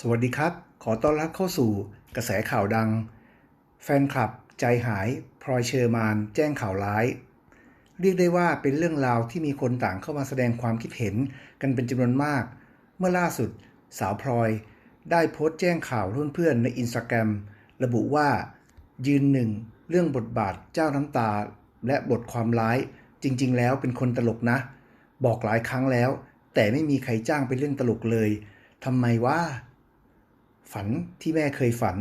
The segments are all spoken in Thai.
สวัสดีครับ ขอต้อนรับเข้าสู่กระแสข่าวดัง แฟนคลับใจหายพลอยเชอร์มาน แจ้งข่าวร้าย เรียกได้ว่าเป็นเรื่องราวที่มีคนต่างเข้ามาแสดงความคิดเห็นกันเป็นจำนวนมาก เมื่อล่าสุดสาวพลอย ได้โพสต์แจ้งข่าวเพื่อนๆในอินสตาแกรมระบุว่า ยืนหนึ่งเรื่องบทบาทเจ้าน้ำตา และบทความร้ายจริง ๆ แล้วเป็นคนตลกนะ บอกหลายครั้งแล้ว แต่ไม่มีใครจ้างไปเล่นตลกเลยทำไมว่า ฝันที่แม่เคยฝัน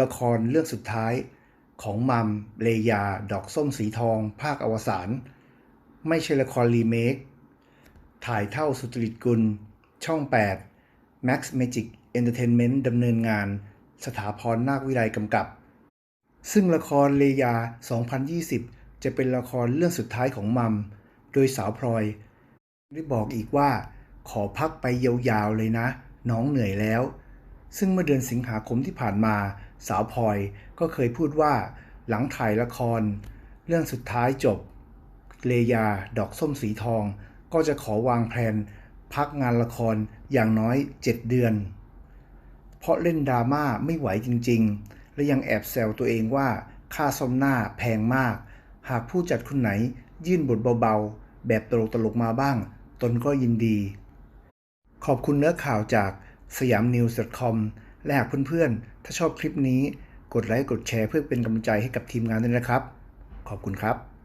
ละครเรื่องสุดท้ายของมัมเลยา ดอกส้มสีทอง ภาคอวสานไม่ใช่ละครรีเมค ถ่ายเท่าสุจริตกุล ช่อง 8 Max Magic Entertainment ดำเนินงาน สถาพรนาควิไลกำกับ ซึ่งละครเลยา 2020 จะเป็นละครเรื่องสุดท้ายของมัม โดยสาวพลอย ได้บอกอีกว่า ขอพักไปยาวๆเลยนะ น้องเหนื่อยแล้ว ซึ่งเมื่อเดือนสิงหาคมที่ผ่านมาสาวพลอยก็เคยพูดว่าหลังถ่ายละคร เรื่องสุดท้ายจบ เลยาดอกส้มสีทอง ก็จะขอวางแผนพักงานละครอย่างน้อย 7 เดือน เพราะเล่นดราม่าไม่ไหวจริง ๆ และยังแอบแซวตัวเองว่าค่าซ่อมหน้าแพงมาก หากผู้จัดคนไหนยื่นบทเบาๆ แบบตลกๆมาบ้าง ตนก็ยินดี ขอบคุณเนื้อข่าวจาก สยามนิวส์ .com และหากเพื่อนๆ ถ้าชอบคลิปนี้ กดไลค์ กดแชร์เพื่อเป็นกำลังใจให้กับทีมงานด้วยนะครับ ขอบคุณครับ